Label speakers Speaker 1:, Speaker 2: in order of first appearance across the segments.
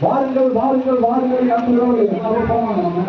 Speaker 1: வாருங்கள் வாருங்கள் வாருங்கள் நண்பர்களே நம்ம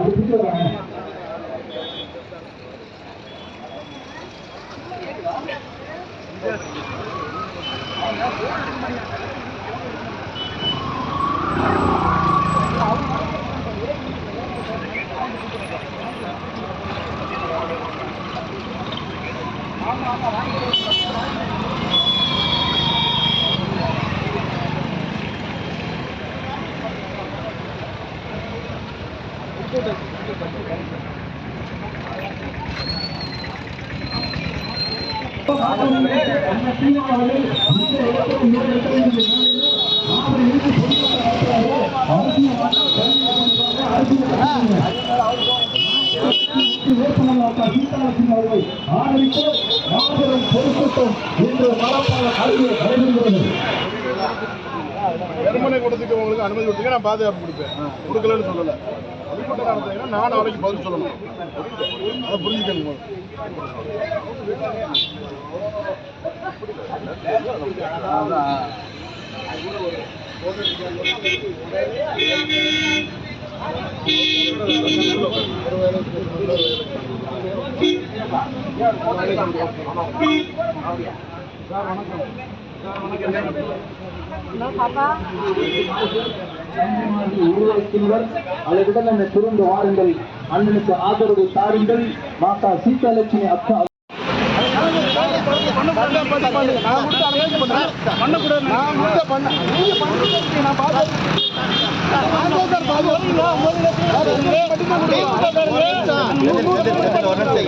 Speaker 1: ஆதரித்து மாபெரும் பொருட்கள் இன்று மரப்பால கல்வியை நடைபெறுகிறது.
Speaker 2: வெறுமனை கூட்டத்துக்கு உங்களுக்கு அனுமதி கொடுத்தீங்க நான் பாதுகாப்பு கொடுப்பேன். கொடுக்கலன்னு சொல்லலை. பொதுக்கூட்டம் நடத்துறீங்கன்னா நான் நாளைக்கு பதில் சொல்லணும். அதை புரிஞ்சுக்கணும் முதல்ல.
Speaker 1: உருவாக்கியவர் அதைவிட நம்மை வாருங்கள் அண்ணனுக்கு ஆதரவு தாருங்கள் மாதா சீதாலட்சுமி அக்கா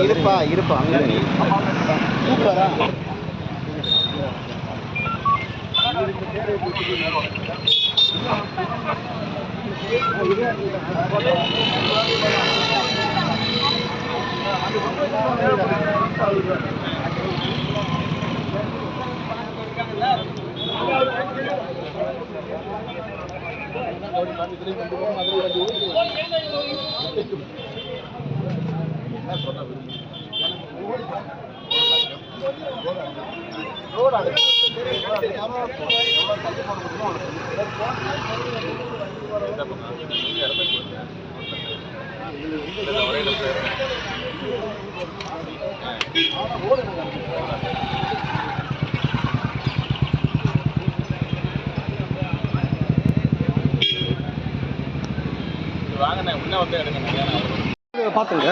Speaker 3: இருப்பா இருப்பா
Speaker 4: சொன்ன வாங்க உள்ள வந்து எடுங்க. பார்த்துங்க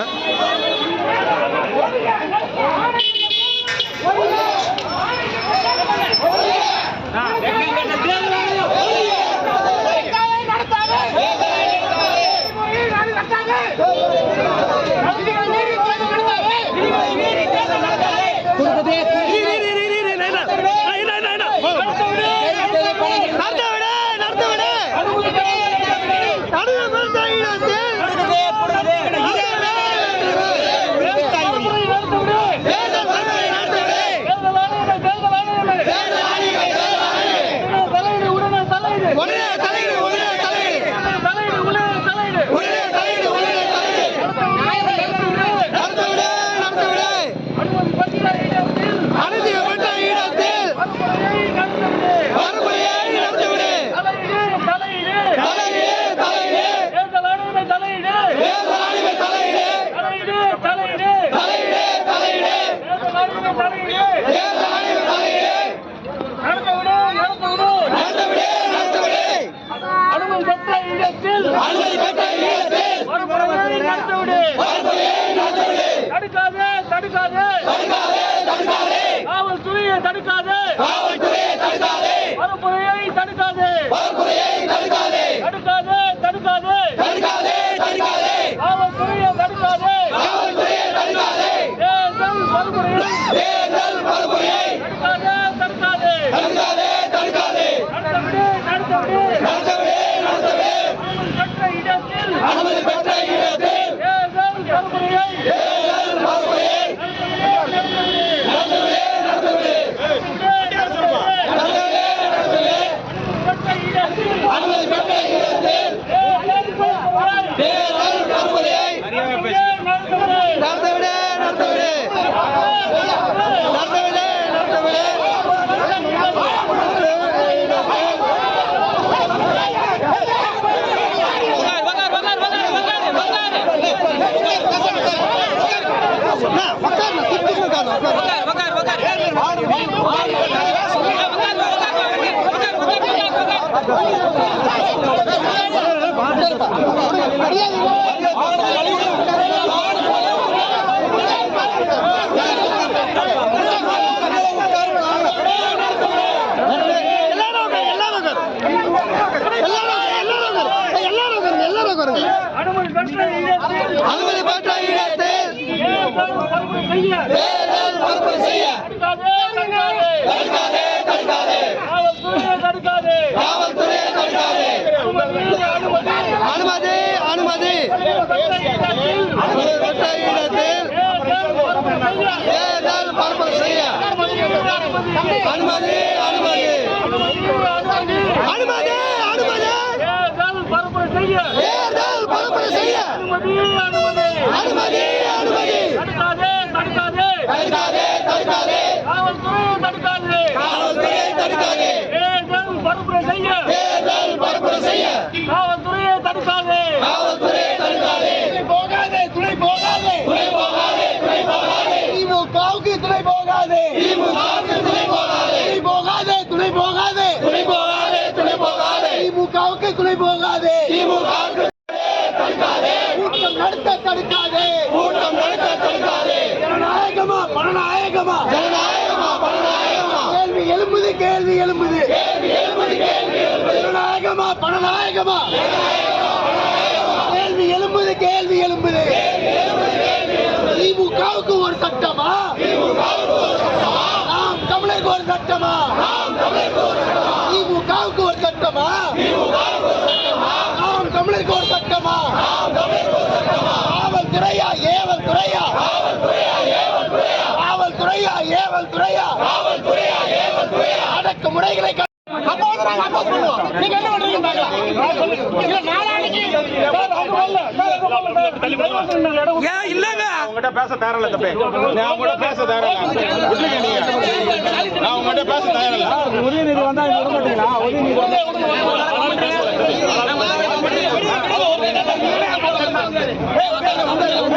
Speaker 4: அனுமதி பெற்ற இடத்தில் தேர்தல்
Speaker 3: பரப்புரை செய்ய
Speaker 4: தேர்தல் பரப்புரை செய்ய
Speaker 3: தடுக்காதே தடுக்காதே
Speaker 4: தடுக்காதே தடுக்காதே
Speaker 3: காவல்துறையை தடுக்காதே
Speaker 4: காவல்துறையை தடுக்காதே
Speaker 3: அனுமதி அனுமதி
Speaker 4: அனுமதி அனுமதி
Speaker 3: இடத்தில் தேர்தல் பரப்புரை செய்ய
Speaker 4: அனுமதி அனுமதி அனுமதி
Speaker 3: தேர்தல் பரப்புரை செய்ய
Speaker 4: தேர்தல் பரப்புரை செய்ய
Speaker 3: அனுமதி அனுமதி
Speaker 4: அனுமதி அனுமதி
Speaker 3: தடுக்காதே தடுக்காதே
Speaker 4: தடுக்காதே தடுக்காதே
Speaker 3: காவல்துறையை தடுக்காதே
Speaker 4: காவல்துறையை தடுக்காதே
Speaker 3: தேர்தல் பரப்புரை செய்ய
Speaker 4: தேர்தல் பரப்புரை செய்ய
Speaker 3: காவல்துறையை தடுக்காதே
Speaker 4: காவல்துறையை தடுக்காதே
Speaker 3: போகாதே துணை போகாதே
Speaker 4: துணை போகாதே துணை போகாதே
Speaker 3: திமுகவுக்கு துணை போகாதே
Speaker 4: திமுகவுக்கு துணை போகாதே
Speaker 3: துணை போகாதே துணை போகாதே
Speaker 4: துணை போகாதே துணை போகாதே
Speaker 3: திமுகவுக்கு துணை போகாதே.
Speaker 4: திமுக
Speaker 3: கூட்டம் நடத்த தடுக்காதே.
Speaker 4: கூட்டம் நடத்த தடுக்காதே
Speaker 3: ஜனநாயகமா பணநாயகமா
Speaker 4: ஜனநாயகமா பணநாயகமா
Speaker 3: கேள்வி எழும்புது கேள்வி எழும்புது.
Speaker 4: கேள்வி எழுபது கேள்வி எழுபது
Speaker 3: ஜனநாயகமா பணநாயகமா கேள்வி எழும்புது கேள்வி எழும்புது. திமுகவுக்கு ஒரு சட்டமா? நாம் தமிழருக்கு ஒரு சட்டமா? திமுகவுக்கு ஒரு சட்டமா நாம் தமிழருக்கு ஒரு சட்டமா காவல்துறையா ஏவல் துறையா காவல்துறையா ஏவல் துறையா அடக்கு முறைகளை க- அப்ப வந்து நாங்க அப்போஸ் பண்ணுவோம். நீங்க சார், அது வரல. சார், அது வரல.
Speaker 4: ஏன் இல்லங்க.
Speaker 2: உங்ககிட்ட பேச தயாரில்ல தம்பி. நான் உங்ககிட்ட பேச தயாரில்ல விட்டுருங்க நீங்க. நான் உங்ககிட்ட பேச தயாரில்ல
Speaker 1: உதயநிதி வந்தா விட மாட்டீங்களா? உதயநிதி வந்தா
Speaker 2: தேவையில்லாத